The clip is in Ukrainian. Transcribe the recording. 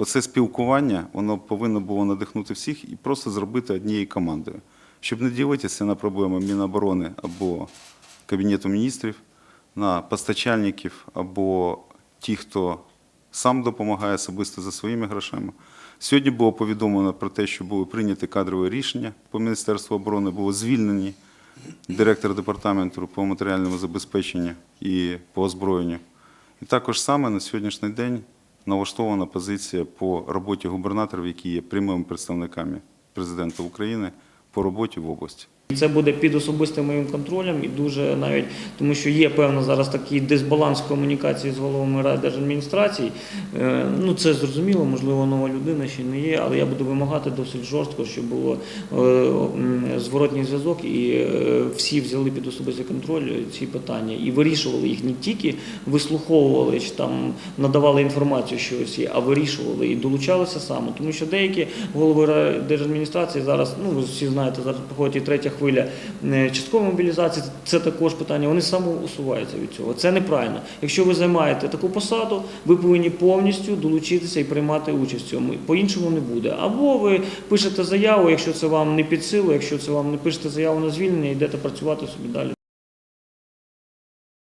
оце спілкування воно повинно було надихнути всіх і просто зробити однією командою, щоб не ділитися на проблеми Міноборони або Кабінету міністрів, на постачальників або ті, хто сам допомагає особисто за своїми грошима. Сьогодні було повідомлено про те, що були прийняті кадрові рішення по Міністерству оборони, було звільнені директор департаменту по матеріальному забезпеченню і по озброєнню. І також саме на сьогоднішній день налаштована позиція по роботі губернаторів, які є прямими представниками президента України по роботі в області. Це буде під особистим моїм контролем і дуже навіть тому, що є певно зараз такий дисбаланс комунікації з головами райдержадміністрацій. Е, Ну це зрозуміло, можливо, нова людина ще не є, але я буду вимагати досить жорстко, щоб було е, зворотній зв'язок, і е, всі взяли під особистий контроль ці питання і вирішували їх не тільки вислуховували чи там надавали інформацію, що ось а вирішували і долучалися саме. Тому що деякі голови райдержадміністрації зараз, ну ви всі знаєте, зараз проходить і третя хвиля е, часткової мобілізації. Це також питання. Вони самоусуваються від цього. Це неправильно. Якщо ви займаєте таку посаду, ви повинні повністю долучитися і приймати участь в цьому. По-іншому не буде. Або ви пишете заяву, якщо це вам не під силу, якщо це вам не пишете заяву на звільнення, йдете працювати собі далі.